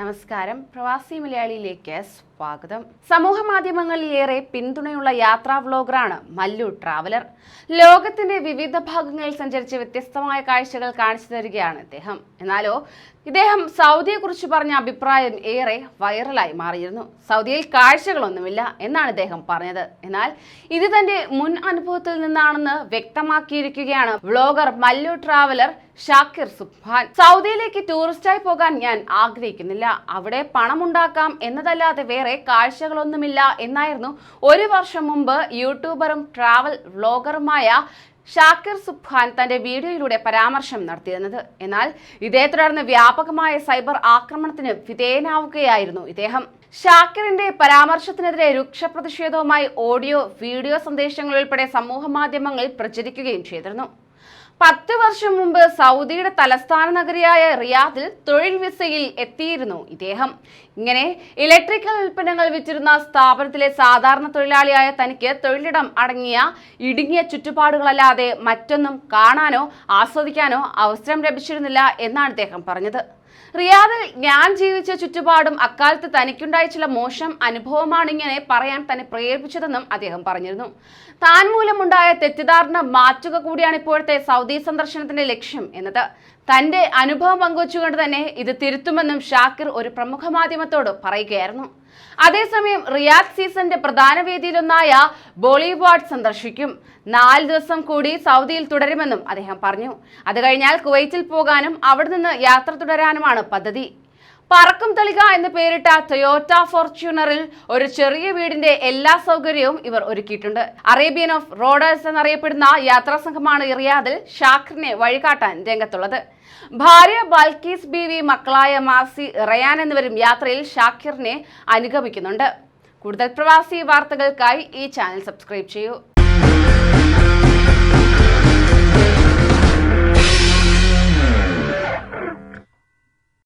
നമസ്കാരം. പ്രവാസി മലയാളിയിലേക്ക് സ്വാഗതം. സമൂഹ മാധ്യമങ്ങളിൽ ഏറെ പിന്തുണയുള്ള യാത്രാ വ്ലോഗറാണ് മല്ലു ട്രാവലർ. ലോകത്തിന്റെ വിവിധ ഭാഗങ്ങളിൽ സഞ്ചരിച്ച് വ്യത്യസ്തമായ കാഴ്ചകൾ കാണിച്ചു തരികയാണ് ഇദ്ദേഹം. എന്നാലോ ഇദ്ദേഹം സൗദിയെക്കുറിച്ച് പറഞ്ഞ അഭിപ്രായം ഏറെ വൈറലായി മാറിയിരുന്നു. സൗദിയിൽ കാഴ്ചകളൊന്നുമില്ല എന്നാണ് ഇദ്ദേഹം പറഞ്ഞത്. എന്നാൽ ഇത് തന്റെ മുൻ അനുഭവത്തിൽ നിന്നാണെന്ന് വ്യക്തമാക്കിയിരിക്കുകയാണ് വ്ലോഗർ മല്ലു ട്രാവലർ ഷാക്കിർ സുബ്ഹാൻ സൗദിയിലേക്ക് ടൂറിസ്റ്റായി പോകാൻ ഞാൻ ആഗ്രഹിക്കുന്നില്ല. അവിടെ പണമുണ്ടാക്കാം എന്നതല്ലാതെ വേറെ കാഴ്ചകളൊന്നുമില്ല എന്നായിരുന്നു ഒരു വർഷം മുമ്പ് യൂട്യൂബറും ട്രാവൽ വ്ലോഗറുമായ ഷാക്കിർ സുബ്ഹാൻ തന്റെ വീഡിയോയിലൂടെ പരാമർശം നടത്തിയിരുന്നത്. എന്നാൽ ഇതേ തുടർന്ന് വ്യാപകമായ സൈബർ ആക്രമണത്തിന് വിധേയനാവുകയായിരുന്നു ഇദ്ദേഹം. ഷാക്കിറിന്റെ പരാമർശത്തിനെതിരെ രൂക്ഷ പ്രതിഷേധവുമായി ഓഡിയോ വീഡിയോ സന്ദേശങ്ങൾ ഉൾപ്പെടെ സമൂഹ മാധ്യമങ്ങളിൽ പ്രചരിക്കുകയും ചെയ്തിരുന്നു. പത്ത് വർഷം മുമ്പ് സൗദിയുടെ തലസ്ഥാന നഗരിയായ റിയാദിൽ തൊഴിൽ വിസയിൽ എത്തിയിരുന്നു ഇദ്ദേഹം. ഇങ്ങനെ ഇലക്ട്രിക്കൽ ഉൽപ്പന്നങ്ങൾ വിറ്റിരുന്ന സ്ഥാപനത്തിലെ സാധാരണ തൊഴിലാളിയായ തനിക്ക് തൊഴിലിടം അടങ്ങിയ ഇടുങ്ങിയ ചുറ്റുപാടുകളല്ലാതെ മറ്റൊന്നും കാണാനോ ആസ്വദിക്കാനോ അവസരം ലഭിച്ചിരുന്നില്ല എന്നാണ് ഇദ്ദേഹം പറഞ്ഞത്. റിയാദിൽ ഞാൻ ജീവിച്ച ചുറ്റുപാടും അക്കാലത്ത് തനിക്കുണ്ടായ ചില മോശം അനുഭവമാണ് ഇങ്ങനെ പറയാൻ തന്നെ പ്രേരിപ്പിച്ചതെന്നും അദ്ദേഹം പറഞ്ഞിരുന്നു. താൻ മൂലമുണ്ടായ തെറ്റിദ്ധാരണ മാറ്റുക കൂടിയാണ് ഇപ്പോഴത്തെ സൗദി സന്ദർശനത്തിന്റെ ലക്ഷ്യം എന്നത്. തന്റെ അനുഭവം പങ്കുവച്ചുകൊണ്ട് തന്നെ ഇത് തിരുത്തുമെന്നും ഷാക്കിർ ഒരു പ്രമുഖ മാധ്യമത്തോട് പറയുകയായിരുന്നു. അതേസമയം റിയാദ് സീസന്റെ പ്രധാന വേദിയിലൊന്നായ ബോളിവുഡ് സന്ദർശിക്കും. നാല് ദിവസം കൂടി സൗദിയിൽ തുടരുമെന്നും അദ്ദേഹം പറഞ്ഞു. അത് കഴിഞ്ഞാൽ കുവൈറ്റിൽ പോകാനും അവിടെ നിന്ന് യാത്ര തുടരാനുമാണ് പദ്ധതി. പറക്കും തളിക എന്ന് പേരിട്ട ടൊയോറ്റ ഫോർച്യൂണറിൽ ഒരു ചെറിയ വീടിന്റെ എല്ലാ സൗകര്യവും ഇവർ ഒരുക്കിയിട്ടുണ്ട്. അറേബ്യൻ ഓഫ് റോഡേഴ്സ് എന്നറിയപ്പെടുന്ന യാത്രാ സംഘമാണ് റിയാദിൽ ഷാഖറിനെ വഴികാട്ടാൻ രംഗത്തുള്ളത്. ഭാര്യ ബൽക്കീസ് ബീവി മക്കളായ മാസി റയാൻ എന്നിവരും യാത്രയിൽ ഷാഖിറിനെ അനുഗമിക്കുന്നുണ്ട്. കൂടുതൽ പ്രവാസി വാർത്തകൾക്കായി ഈ ചാനൽ സബ്സ്ക്രൈബ് ചെയ്യൂ.